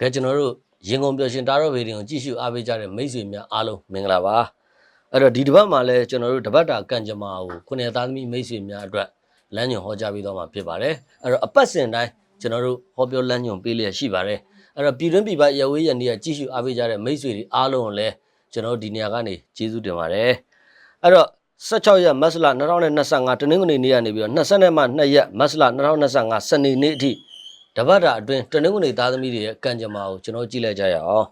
ကဲကျွန်တော်တို့ရင်ကုန်ပျော်ရှင်တာရောဗီဒီယိုကြည့်ရှုအားပေးကြတဲ့မိတ်ဆွေများအားလုံးမင်္ဂလာပါအဲ့တော့ဒီတစ်ပတ်မှာလည်းကျွန်တော်တို့တပတ်တာကံကြမ္မာကိုခုနှစ်သားသမီးမိတ်ဆွေများအတွက်လမ်းညွှန်ဟောကြားပေးတော့မှာဖြစ်ပါတယ်အဲ့တော့အပတ်စဉ်တိုင်းကျွန်တော်တို့ဟောပြောလမ်းညွှန်ပေးလျက်ရှိပါတယ်အဲ့တော့ပြည်တွင်းပြည်ပရဝေးရန်တွေကကြည့်ရှုအားပေးကြတဲ့မိတ်ဆွေတွေအားလုံးကိုလည်းကျွန်တော်တို့ဒီနေရာကနေကျေးဇူးတင်ပါတယ်အဲ့တော့16ရက်မတ်လ2025တနင်္ဂနွေနေ့ကနေပြီးတော့20မှ2ရက်မတ်လ2025စနေနေ့အထိ တပတ်တာအတွင်းတနင်္ဂနွေသားသမီးတွေရဲ့ကံကြမ္မာကိုကျွန်တော်ကြည့်လိုက်ကြရအောင်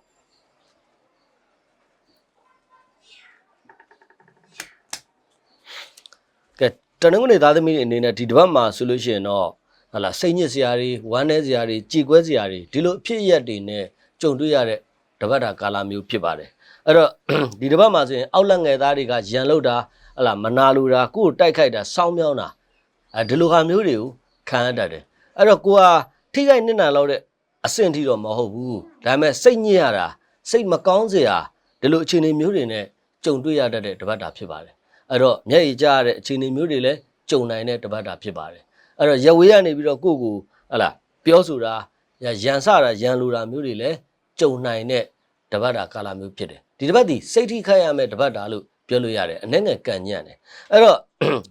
ကဲတနင်္ဂနွေသားသမီးတွေအနေနဲ့ဒီတစ်ပတ်မှာဆိုလို့ရှိရင်တော့ဟလာစိတ်ညစ်စရာတွေဝမ်းနည်းစရာတွေကြည်ကွဲစရာတွေဒီလိုအဖြစ်အပျက်တွေနဲ့ကြုံတွေ့ရတဲ့တပတ်တာကာလမျိုးဖြစ်ပါတယ်အဲ့တော့ဒီတစ်ပတ်မှာဆိုရင်အောက်လက်ငယ်သားတွေကရန်လုတာဟလာမနာလိုတာကိုယ်ကိုတိုက်ခိုက်တာစောင်းမြောင်းတာအဲဒီလိုဟာမျိုးတွေကိုခံရတတ်တယ်အဲ့တော့ကိုက ထိခိုက်နစ်နာလောက်တဲ့အဆင့်ထိတော့မဟုတ်ဘူးဒါပေမဲ့စိတ်ညစ်ရတာစိတ်မကောင်းစရာဒီလိုအခြေအနေမျိုးတွေနဲ့ကြုံတွေ့ရတတ်တဲ့တပတ်တာဖြစ်ပါတယ်အဲ့တော့မျက်ရည်ကျရတဲ့အခြေအနေမျိုးတွေလည်းကြုံနိုင်တဲ့တပတ်တာဖြစ်ပါတယ်အဲ့တော့ရဝေးကနေပြီးတော့ကိုယ့်ကိုဟလာပြောဆိုတာရန်ဆတာရန်လိုတာမျိုးတွေလည်းကြုံနိုင်တဲ့တပတ်တာကာလမျိုးဖြစ်တယ်ဒီတပတ်ဒီစိတ်ထိခိုက်ရမယ့်တပတ်တာလို့ ပြောလို့ရတယ်အနဲ့ငယ်ကံညံ့တယ်အဲ့တော့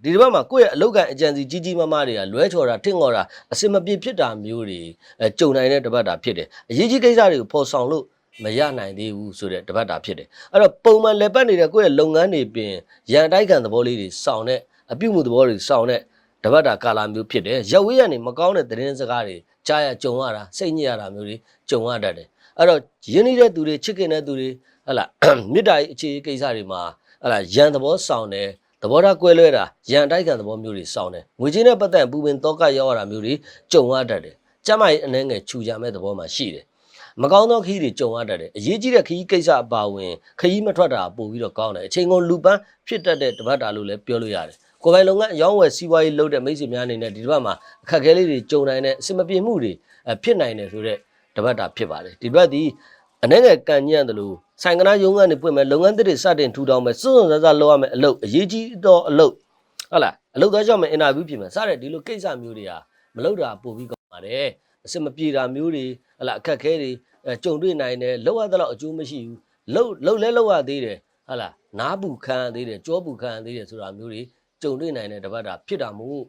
ဒီတစ်ပတ်မှာကိုယ့်ရဲ့အလောက်ကန်အကြံစီကြီးကြီးမားမားတွေကလွဲချော်တာထင့်ငေါ်တာအစင်မပြေဖြစ်တာမျိုးတွေအဲကြုံနိုင်တဲ့တပတ်တာဖြစ်တယ်အရေးကြီးကိစ္စတွေကိုပေါ်ဆောင်လို့မရနိုင်သေးဘူးဆိုတဲ့တပတ်တာဖြစ်တယ်အဲ့တော့ပုံမှန်လက်ပတ်နေတဲ့ကိုယ့်ရဲ့လုပ်ငန်းတွေပြင်ရန်တိုက်ခံသဘောလေးတွေစောင့်တဲ့အပြုမှုသဘောတွေစောင့်တဲ့တပတ်တာကာလာမျိုးဖြစ်တယ်ရောက်ဝေးရနေမကောင်းတဲ့သတင်းစကားတွေကြားရကြုံရတာစိတ်ညစ်ရတာမျိုးတွေကြုံရတတ်တယ်အဲ့တော့ရင်းနှီးတဲ့သူတွေချစ်ခင်တဲ့သူတွေဟလာမေတ္တာရေးအခြေကိစ္စတွေမှာ ဟလာရန်သဘောဆောင်တယ်သဘောထားကွဲလွဲတာရန်တိုက်ခံသဘောမျိုးတွေစောင်းတယ်ငွေချင်းနဲ့ပတ်သက်ပူပင်တောကရောက်ရတာမျိုးတွေကြုံရတတ်တယ်ကျမကြီးအနှဲငယ်ခြူကြမဲ့သဘောမှာရှိတယ်မကောင်းသောခီးတွေကြုံရတတ်တယ်အရေးကြီးတဲ့ခီးကိစ္စအပါဝင်ခီးမထွက်တာပို့ပြီးတော့ကောင်းတယ်အချိန်ကုန်လူပန်းဖြစ်တတ်တဲ့တပတ်တာလို့လည်းပြောလို့ရတယ်ကိုယ်ပိုင်လုပ်ငန်းအယောင်းဝယ်စီးပွားရေးလုပ်တဲ့မိတ်ဆွေများအနေနဲ့ဒီတစ်ပတ်မှာအခက်အခဲလေးတွေကြုံနိုင်တဲ့အစမပြေမှုတွေအဖြစ်နိုင်တယ်ဆိုတော့တပတ်တာဖြစ်ပါတယ်ဒီဘက်ဒီ အနေငယ်ကန်ညံ့တယ်လို့ဆိုင်ကနာရုံးကနေပွင့်မဲ့လုပ်ငန်းသစ်တွေစတင်ထူထောင်မဲ့စွန့်စွန့်ဆဆလုပ်ရမယ့်အလုပ်အရေးကြီးတော့အလုပ်ဟုတ်လားအလုပ်သားကြောင့်မဲ့အင်တာဗျူးပြင်မဲ့စတဲ့ဒီလိုကိစ္စမျိုးတွေကမလုပ်တာပို့ပြီးကောင်းပါတယ်အစမပြေတာမျိုးတွေဟလာအခက်ခဲတွေအဲကြုံတွေ့နိုင်တယ်လောက်ရတဲ့လောက်အကျိုးမရှိဘူးလောက်လောက်လဲလောက်ရသေးတယ်ဟလာနားပူခံရသေးတယ်ကြောပူခံရသေးတယ်ဆိုတာမျိုးတွေကြုံတွေ့နိုင်တဲ့တပတ်တာဖြစ်တာမို့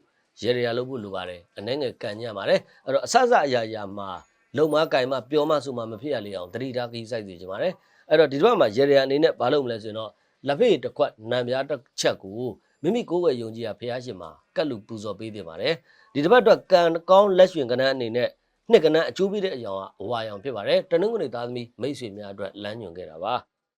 ရေရရလုပ်ဖို့လိုပါတယ်အနေငယ်ကန်ညံ့ပါတယ်အဲ့တော့အဆအဆအရာရာမှာ လုံမကင်မပြောမဆိုမှမဖြစ်ရလေအောင်တတိထားကြီးစိုက်စီကြပါတယ်အဲ့တော့ဒီတော့မှရေရအနေနဲ့ဘာလုပ်မလဲဆိုရင်တော့လက်ဖေးတစ်ခွက်နံပြားတစ်ချက်ကိုမိမိကိုယ်ဝယ်ယုံကြည်ရဖះရှင်မှာကတ်လူပူဇော်ပေးတင်ပါတယ်ဒီတစ်ပတ်အတွက်ကံကောင်းလက်ရွှင်ကဏ္ဍအနေနဲ့နှစ်ကဏ္ဍအကျိုးပေးတဲ့အရာကအဝါရောင်ဖြစ်ပါတယ်တနင်္ဂနွေသားသမီးမိတ်ဆွေများအတွက်လမ်းညွှန်ခဲ့တာပါ